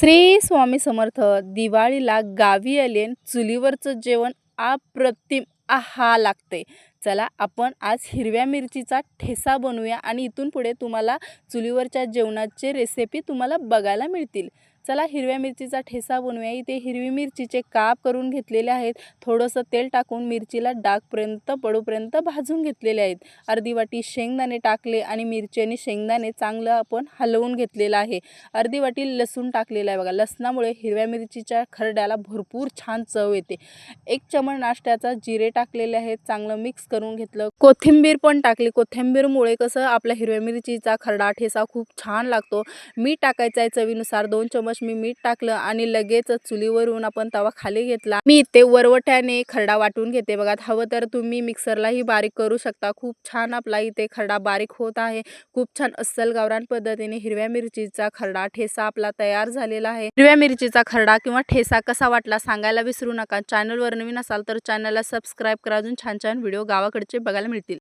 श्री स्वामी समर्थ दिवाळीला गावी आले चुलीवरचं जेवण अप्रतिम आहा लागते. चला आपण आज हिरव्या मिरचीचा ठेसा बनवूया आणि इथून पुढे तुम्हाला चुलीवरच्या जेवणाचे रेसिपी तुम्हाला बघायला मिळतील. चला हिरव्या मिरचीचा ठेसा बनवूया. इथे हिरवी मिरचीचे काप करून घेतलेले आहेत. थोडंसं तेल टाकून मिरचीला डागपर्यंत पडूपर्यंत भाजून घेतलेले आहेत. अर्धी वाटी शेंगदाणे टाकले आणि मिरची आणि शेंगदाणे चांगलं आपण हलवून घेतलेलं आहे. अर्धी वाटी लसूण टाकलेलं आहे बघा. लसणामुळे हिरव्या मिरचीच्या खरड्याला भरपूर छान चव येते. एक चमण नाश्त्याचा जिरे टाकलेले आहेत. चांगलं मिक्स करून घेतलं. कोथिंबीर पण टाकली. कोथिंबीरमुळे कसं आपल्या हिरव्या मिरचीचा खरडा ठेसा खूप छान लागतो. मीठ टाकायचं आहे चवीनुसार. दोन चमच मी मीठ टाकलं आणि लगेच चुलीवरून आपण तवा खाली घेतला. मी इथे वरवट्याने खरडा वाटून घेते. बघा हवं तर तुम्ही मिक्सरलाही बारीक करू शकता. खूप छान आपला इथे खरडा बारीक होत आहे. खूप छान अस्सल गावरान पद्धतीने हिरव्या मिरचीचा खरडा ठेसा आपला तयार झालेला आहे. हिरव्या मिरचीचा खरडा किंवा ठेसा कसा वाटला सांगायला विसरू नका. चॅनलवर नवीन असाल तर चॅनलला सबस्क्राईब करा. अजून छान छान व्हिडिओ गावाकडचे बघायला मिळतील.